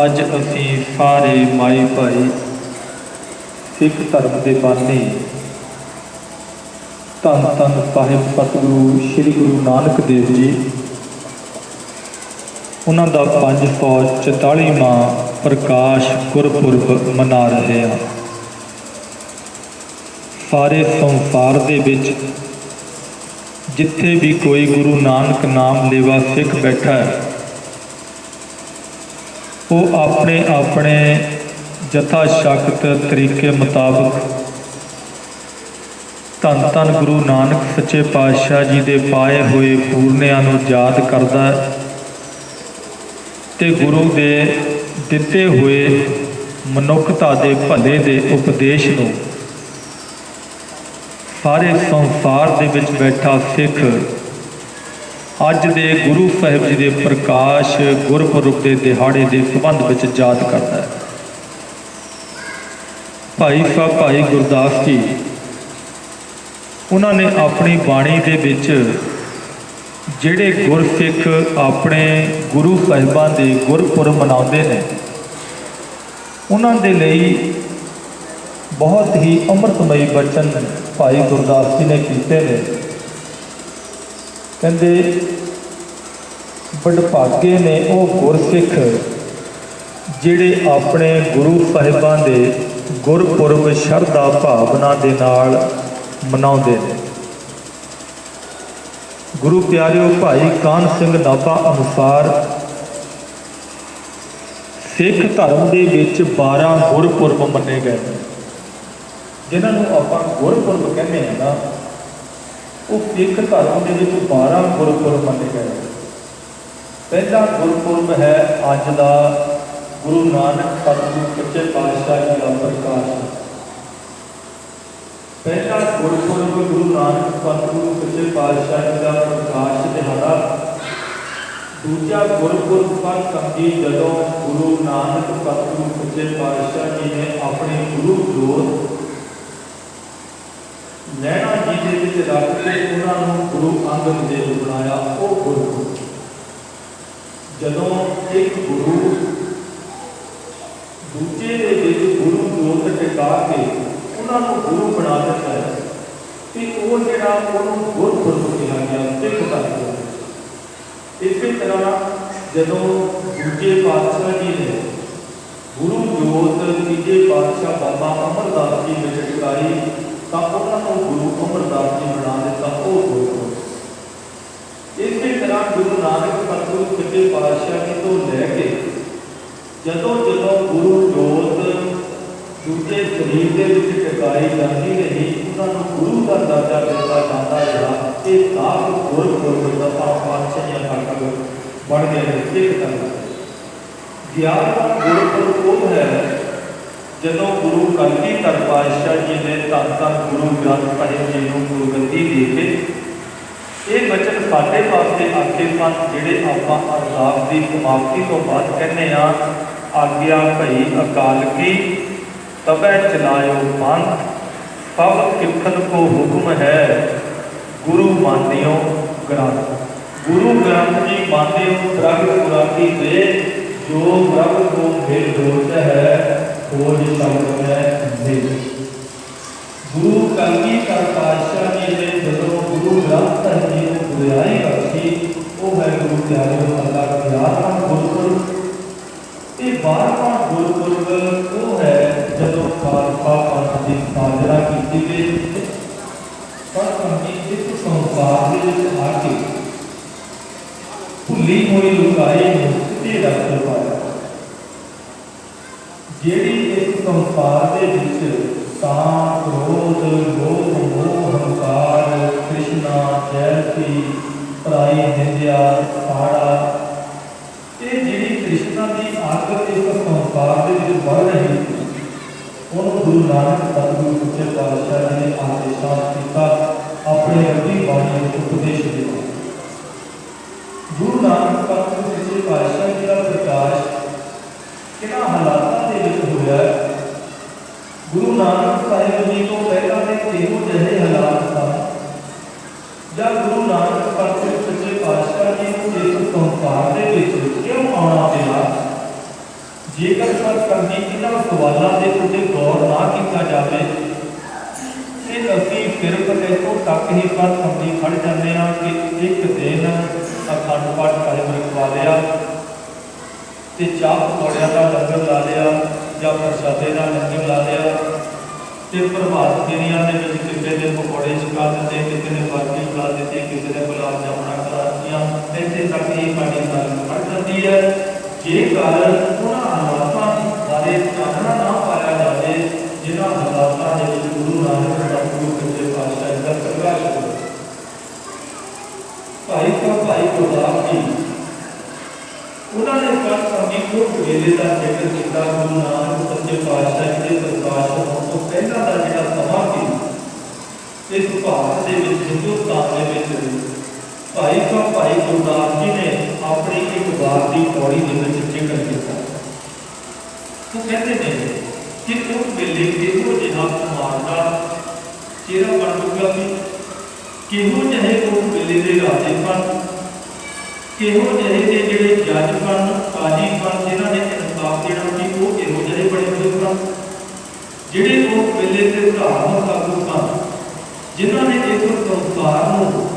ਅੱਜ ਅਸੀਂ ਸਾਰੇ ਮਾਈ ਭਾਈ ਸਿੱਖ ਧਰਮ ਦੇ ਬਾਨੀ ਧੰਨ ਧੰਨ ਸਾਹਿਬ ਸਤਿਗੁਰੂ ਸ੍ਰੀ ਗੁਰੂ ਨਾਨਕ ਦੇਵ ਜੀ, ਉਹਨਾਂ ਦਾ 544ਵਾਂ ਪ੍ਰਕਾਸ਼ ਗੁਰਪੁਰਬ ਮਨਾ ਰਹੇ ਹਾਂ। ਸਾਰੇ ਸੰਸਾਰ ਦੇ ਵਿੱਚ ਜਿੱਥੇ ਵੀ ਕੋਈ ਗੁਰੂ ਨਾਨਕ ਨਾਮ ਲੇਵਾ ਸਿੱਖ ਬੈਠਾ ਹੈ ਉਹ ਆਪਣੇ ਆਪਣੇ ਜਥਾ ਸ਼ਕਤ ਤਰੀਕੇ ਮੁਤਾਬਕ ਧੰਨ ਧੰਨ ਗੁਰੂ ਨਾਨਕ ਸੱਚੇ ਪਾਤਸ਼ਾਹ ਜੀ ਦੇ ਪਾਏ ਹੋਏ ਪੂਰਨਿਆਂ ਨੂੰ ਯਾਦ ਕਰਦਾ ਹੈ ਤੇ ਗੁਰੂ ਦੇ ਦਿੱਤੇ ਹੋਏ ਮਨੁੱਖਤਾ ਦੇ ਭਲੇ ਦੇ ਉਪਦੇਸ਼ ਨੂੰ ਸਾਰੇ ਸੰਸਾਰ ਦੇ ਵਿੱਚ ਬੈਠਾ ਸਿੱਖ ਅੱਜ ਦੇ ਗੁਰੂ ਸਾਹਿਬ ਜੀ ਦੇ ਪ੍ਰਕਾਸ਼ ਗੁਰਪੁਰਬ ਦੇ ਦਿਹਾੜੇ ਦੇ ਸੰਬੰਧ ਵਿੱਚ ਯਾਦ ਕਰਦਾ ਹੈ। ਭਾਈ ਸਾਹਿਬ ਭਾਈ ਗੁਰਦਾਸ ਜੀ, ਉਹਨਾਂ ਨੇ ਆਪਣੀ ਬਾਣੀ ਦੇ ਵਿੱਚ ਜਿਹੜੇ ਗੁਰਸਿੱਖ ਆਪਣੇ ਗੁਰੂ ਸਾਹਿਬਾਂ ਦੇ ਗੁਰਪੁਰਬ ਮਨਾਉਂਦੇ ਨੇ, ਉਹਨਾਂ ਦੇ ਲਈ ਬਹੁਤ ਹੀ ਅੰਮ੍ਰਿਤਮਈ ਬਚਨ ਭਾਈ ਗੁਰਦਾਸ ਜੀ ਨੇ ਕੀਤੇ ਨੇ। ਕਹਿੰਦੇ ਵਡਭਾਗੇ ਨੇ ਉਹ ਗੁਰਸਿੱਖ ਜਿਹੜੇ ਆਪਣੇ ਗੁਰੂ ਸਾਹਿਬਾਂ ਦੇ ਗੁਰਪੁਰਬ ਸ਼ਰਧਾ ਭਾਵਨਾ ਦੇ ਨਾਲ ਮਨਾਉਂਦੇ ਨੇ। ਗੁਰੂ ਪਿਆਰਿਓ, ਭਾਈ ਕਾਨ ਸਿੰਘ ਨਾਭਾ ਅਨੁਸਾਰ ਸਿੱਖ ਧਰਮ ਦੇ ਵਿੱਚ 12 ਗੁਰਪੁਰਬ ਮੰਨੇ ਗਏ ਨੇ। ਜਿਨ੍ਹਾਂ ਨੂੰ ਆਪਾਂ ਗੁਰਪੁਰਬ ਕਹਿੰਦੇ ਆ ਨਾ ਉਹ ਸਿੱਖ ਧਰਮ ਦੇ ਵਿੱਚ 12 ਗੁਰਪੁਰਬ ਮੰਨੇ ਗਏ ਪਹਿਲਾ ਗੁਰਪੁਰਬ ਹੈ ਅੱਜ ਦਾ ਗੁਰੂ ਨਾਨਕ ਸਤਿਗੁਰੂ ਸੱਚੇ ਪਾਤਸ਼ਾਹ ਜੀ ਦਾ ਪ੍ਰਕਾਸ਼। ਪਹਿਲਾ ਗੁਰਪੁਰਬ ਗੁਰੂ ਨਾਨਕ ਸਤਿਗੁਰੂ ਸੱਚੇ ਪਾਤਸ਼ਾਹ ਜੀ ਦਾ ਪ੍ਰਕਾਸ਼ ਦਿਹਾੜਾ। ਦੂਜਾ ਗੁਰਪੁਰਬ ਪਰ ਸੰਗੀ ਜਦੋਂ ਗੁਰੂ ਨਾਨਕ ਸਤਿਗੁਰੂ ਸੱਚੇ ਪਾਤਸ਼ਾਹ ਜੀ ਨੇ ਆਪਣੇ ਗੁਰੂ ਜੋਤ ਜੀ ਰੱਖ ਕੇ ਉਹਨਾਂ ਨੂੰ ਗੁਰੂ ਅੰਗਦ ਦੇਵ ਬਣਾਇਆ, ਉਹ ਗੁਰਪੁਰਬ ਜਦੋਂ ਇੱਕ ਗੁਰੂ ਦੂਜੇ ਦੇ ਵਿੱਚ ਗੁਰੂ ਜੋਤ ਟਿਕਾ ਕੇ ਉਹਨਾਂ ਨੂੰ ਗੁਰੂ ਬਣਾ ਦਿੱਤਾ ਹੈ, ਤੇ ਉਹ ਜਿਹੜਾ ਉਹਨੂੰ ਗੁਰਪੁਰਬ ਕਿਹਾ ਗਿਆ, ਸਿੱਖ ਧਰਮ ਇਸੇ ਤਰ੍ਹਾਂ ਜਦੋਂ ਦੂਜੇ ਪਾਤਸ਼ਾਹ ਜੀ ਨੇ ਗੁਰੂ ਜੋਤ, ਤੀਜੇ ਪਾਤਸ਼ਾਹ ਬਾਬਾ ਅਮਰਦਾਸ ਜੀ ਵਿੱਚ ਟਿਕਾਈ ਤਾਂ ਉਹਨਾਂ ਨੂੰ ਗੁਰੂ ਅਮਰਦਾਸ ਜੀ ਬਣਾ ਦਿੱਤਾ ਉਹ ਗੁਰਪੁਰਬ ਇਸੇ ਤਰ੍ਹਾਂ ਗੁਰੂ ਨਾਨਕ ਸਤਿਗੁਰੂ ਸੱਚੇ ਪਾਤਸ਼ਾਹ ਜੀ ਤੋਂ ਲੈ ਕੇ ਜਦੋਂ ਜਦੋਂ ਗੁਰੂ ਜੋਤ ਦੂਜੇ ਸਰੀਰ ਦੇ ਵਿੱਚ ਟਿਕਾਈ ਜਾਂਦੀ ਰਹੀ, ਉਹਨਾਂ ਨੂੰ ਗੁਰੂ ਦਾ ਦਰਜਾ ਦਿੱਤਾ ਇਹ ਦਾਸ ਗੁਰਪੁਰਬ ਦਾ ਪਾਤਸ਼ਾਹੀਆਂ ਤੱਕ ਬਣ ਗਏ ਨੇ ਇੱਕ ਤਰ੍ਹਾਂ। ਗਿਆਰਵਾਂ ਗੁਰਪੁਰਬ ਉਹ ਹੈ ਜਦੋਂ ਗੁਰੂ ਕਲਗੀਧਰ ਪਾਤਸ਼ਾਹ ਜੀ ਨੇ ਧੰਨ ਧੰਨ ਗੁਰੂ ਗ੍ਰੰਥ ਸਾਹਿਬ ਜੀ ਨੂੰ ਗੁਰਗੱਦੀ ਦੇ ਕੇ, ਇਹ ਬਚਨ ਸਾਡੇ ਵਾਸਤੇ ਆਖੇ ਸਨ, ਜਿਹੜੇ ਆਪਾਂ ਅਰਦਾਸ ਦੀ ਸਮਾਪਤੀ ਤੋਂ ਬਾਅਦ ਕਹਿੰਦੇ ਆ ਆਗਿਆ ਭਈ ਅਕਾਲ ਕੀ, ਤਬੈ ਚਲਾਇਓ ਪੰਥ ਪਵ ਕਿਖਨ ਕੋ ਹੁਕਮ ਹੈ, ਗੁਰੂ ਮਾਨਿਓ ਗ੍ਰੰਥ। ਗੁਰੂ ਗ੍ਰੰਥ ਜੀ ਮਾਨਿਓ ਪ੍ਰਗ ਪੁਰਾਤੀ ਦੇ ਜੋ ਪ੍ਰਭ ਕੋ ਮਿਲ ਦੋਤ ਹੈ ਖੋਜ ਸ਼ਬਦ ਹੈ ਮਿਲ ਗੁਰੂ ਕਲਗੀ ਕਰ ਪਾਤਸ਼ਾਹ ਜੀ ਨੇ ਜਦੋਂ ਗੁਰੂ ਗ੍ਰੰਥ ਸਾਹਿਬ ਜੀ ਨੂੰ ਗੁਰਿਆਈ ਬਖਸ਼ੀ ਉਹ ਹੈ ਗੁਰੂ ਪਿਆਰੇ ਅੱਲਾਹ ਦਾ ਗਿਆਰਵਾਂ ਗੁਰਪੁਰਬ। ਇਹ ਬਾਰਵਾਂ ਗੁਰਪੁਰਬ ਉਹ ਹੈ ਜਦੋਂ ਖਾਲਸਾ ਪੰਥ ਦੀ ਸਾਜਨਾ ਕੀਤੀ ਗਈ। ਪਰ ਕੰਨੀ ਇਸ ਸੰਸਾਰ ਦੇ ਵਿੱਚ ਆ ਕੇ ਭੁੱਲੀ ਹੋਈ ਲੁਕਾਈ ਨੂੰ ਸਿੱਧੇ ਰਸਤੇ ਪਾਇਆ ਜਿਹੜੀ ਇਸ ਸੰਸਾਰ ਦੇ ਵਿੱਚ ਤਾਂ ਕ੍ਰੋਧ ਲੋਭ, ਮੋਹ, ਹੰਕਾਰ ਕ੍ਰਿਸ਼ਨਾ ਜੈਲਸੀ ਪਰਾਈ, ਨਿੰਦਿਆ, ਸਾੜਾ, ਇਹ ਜਿਹੜੀ ਕ੍ਰਿਸ਼ਨਾ ਦੀ ਅੱਗ ਇਸ ਸੰਸਾਰ ਦੇ ਵਿੱਚ ਵੱਧ ਰਹੀ ਉਹਨੂੰ ਗੁਰੂ ਨਾਨਕ ਸਤਿਗੁਰੂ ਸੱਚੇ ਪਾਤਸ਼ਾਹ ਨੇ ਆਦੇਸ਼ਾਂ ਕੀਤਾ, ਆਪਣੇ ਅੱਗੀ ਬਾਣੀ ਵਿੱਚ ਉਪਦੇਸ਼ ਦਿੱਤਾ ਗੁਰੂ ਨਾਨਕ ਸਤਿਗੁਰੂ ਸੱਚੇ ਪਾਤਸ਼ਾਹ ਜੀ ਦਾ ਪ੍ਰਕਾਸ਼ ਕਿਹਨਾਂ ਹਾਲਾਤਾਂ ਦੇ ਵਿੱਚ ਹੋਇਆ ਹੈ? ਗੁਰੂ ਨਾਨਕ ਸਾਹਿਬ ਜੀ ਤੋਂ ਪਹਿਲਾਂ ਦੇ ਕਿਹੋ ਜਿਹੇ ਹਾਲਾਤ ਸਨ ਜਦ ਗੁਰੂ ਨਾਨਕ ਸਤਿਗੁਰੂ ਸੱਚੇ ਪਾਤਸ਼ਾਹ ਜੀ ਨੂੰ ਇਸ ਸੰਸਾਰ ਦੇ ਵਿੱਚ ਕਿਉਂ ਆਉਣਾ ਪਿਆ ਜੇਕਰ ਸਰ ਕਰਨੀ ਇਹਨਾਂ ਸਵਾਲਾਂ ਦੇ ਉੱਤੇ ਗੌਰ ਨਾ ਕੀਤਾ ਜਾਵੇ ਤੇ ਅਸੀਂ ਸਿਰਫ ਇੱਥੋਂ ਤੱਕ ਹੀ ਪਰ ਸੰਦੀ ਖੜ ਜਾਂਦੇ ਹਾਂ ਕਿ ਇੱਕ ਦਿਨ ਅਖੰਡ ਪਾਠ ਕਾਇਮ ਰਖਵਾ ਲਿਆ ਤੇ ਚਾਹ ਪਕੌੜਿਆਂ ਦਾ ਲੰਗਰ ਲਾ ਲਿਆ ਜਾਂ ਪ੍ਰਸ਼ਾਦੇ ਦਾ ਲੰਗਰ ਲਾ ਲਿਆ ਤੇ ਪ੍ਰਭਾਤ ਫੇਰੀਆਂ ਦੇ ਵਿੱਚ ਕਿਸੇ ਦੇ ਪਕੌੜੇ ਛਕਾ ਦਿੱਤੇ ਕਿਸੇ ਨੇ ਬਾਕੀ ਖਾ ਦਿੱਤੀ ਕਿਸੇ ਨੇ ਗੁਲਾਬ ਜਾਮਣਾ ਖਾ ਦਿੱਤੀਆਂ, ਇੱਥੇ ਤੱਕ ਹੀ ਸਾਡੀ ਗੱਲ ਖੜ ਜਾਂਦੀ ਹੈ। ਜੇਕਰ ਉਹਨਾਂ ਹਾਲਾਤਾਂ ਬਾਰੇ ਚਾਨਣਾ ਨਾ ਪਾਇਆ ਜਾਵੇ ਜਿਨ੍ਹਾਂ ਹਾਲਾਤਾਂ ਦੇ ਵਿੱਚ ਗੁਰੂ ਨਾਨਕ ਸਤਿਗੁਰੂ ਸੱਚੇ ਪਾਤਸ਼ਾਹ ਜੀ ਦਾ ਪ੍ਰਕਾਸ਼ ਹੋਇਆ ਭਾਈ ਕਾ ਭਾਈ ਗੁਰਦਾਸ ਜੀ ਉਹਨਾਂ ਨੇ ਕਰ ਸੰਗੀ ਉਹ ਵੇਲੇ ਦਾ ਜ਼ਿਕਰ ਕੀਤਾ ਗੁਰੂ ਨਾਨਕ ਸੱਚੇ ਪਾਤਸ਼ਾਹ ਜੀ ਦੇ ਪ੍ਰਕਾਸ਼ ਹੋਣ ਤੋਂ ਪਹਿਲਾਂ ਦਾ ਜਿਹੜਾ ਸਮਾਂ ਸੀ ਇਸ ਭਾਰਤ ਦੇ ਵਿੱਚ ਹਿੰਦੁਸਤਾਨ ਦੇ ਵਿੱਚ ਭਾਈ ਕਾ ਭਾਈ ਗੁਰਦਾਸ ਜੀ ਨੇ ਆਪਣੀ ਇੱਕ ਵਾਰ ਦੀ ਪੌੜੀ ਦੇ ਵਿੱਚ ਜ਼ਿਕਰ ਕੀਤਾ ਉਹ ਕਹਿੰਦੇ ਨੇ ਕਿ ਉਸ ਵੇਲੇ ਇਹੋ ਜਿਹਾ ਕੁਮਾਰ ਦਾ ਚਿਹਰਾ ਬਣ ਚੁੱਕਾ ਸੀ ਕਿਹੋ ਜਿਹੇ ਉਸ ਵੇਲੇ ਦੇ ਰਾਜੇ ਸਨ ਕਿਹੋ ਜਿਹੇ ਦੇ ਜਿਹੜੇ ਜੱਜ ਸਨ ਕਾਜੀ ਸਨ ਜਿਨ੍ਹਾਂ ਨੇ ਇਨਸਾਫ ਦੇਣਾ ਸੀ, ਉਹ ਇਹੋ ਜਿਹੇ ਬਣੇ ਹੋਏ ਸਨ ਜਿਹੜੇ ਉਸ ਵੇਲੇ ਦੇ ਧਾਰਮਿਕ ਆਗੂ ਸਨ ਜਿਨ੍ਹਾਂ ਨੇ ਇਸ ਸੰਸਾਰ ਨੂੰ